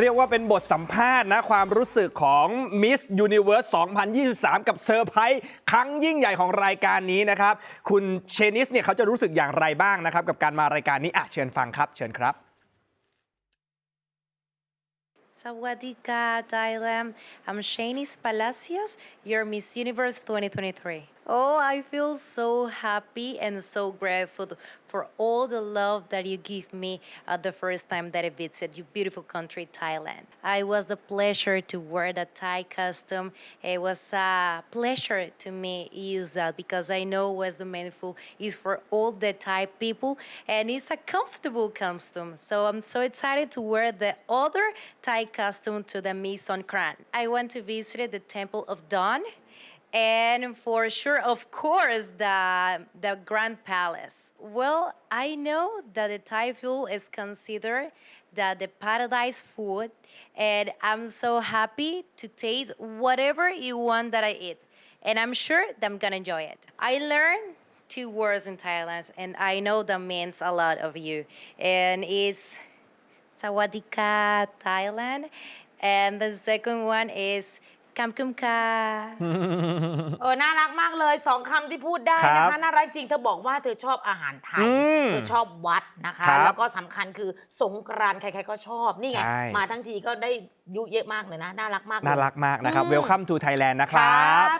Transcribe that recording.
เรียกว่าเป็นบทสัมภาษณ์นะ ความรู้สึกของ Miss Universe 2023 กับเซอร์ไพรส์ครั้งยิ่งใหญ่ของรายการนี้นะครับ คุณเชนิสเนี่ยเขาจะรู้สึกอย่างไรบ้างนะครับ กับการมารายการนี้อะเชิญฟังครับเชิญครับ Sawadika, Thailand. I'm Shanice Palacios, your Miss Universe 2023. Oh, I feel so happy and so grateful for all the love that you give me at the first time that I visited your beautiful country, Thailand. It was a pleasure to wear the Thai costume. It was a pleasure to me use that because I know what's the meaningful is for all the Thai people and it's a comfortable costume. So I'm so excited to wear the other Thai costume to the Miss Songkran. I went to visit the Temple of Dawn and for sure, of course, the, the Grand Palace. Well, I know that the Thai food is considered that the paradise food, and I'm so happy to taste whatever you want that I eat. And I'm sure that I'm gonna enjoy it. I learned two words in Thailand, and I know that means a lot of you. And it's Sawadika, Thailand. And the second one is Kamkumka. เออ น่ารักมากเลยสองคำที่พูดได้นะครัคะ บน่ารักจริง เธอบอกว่าเธอชอบอาหารไทย อืมเธอชอบวัดนะคะ ครับแล้วก็สำคัญคือสงกรานต์ใครๆก็ชอบ นี่ไง ใช่ มาทั้งทีก็ได้ยุเยอะมากเลยนะ น่ารักมากเลย น่ารักมากนะครับ อืม Welcome to Thailand นะคครัรับ บ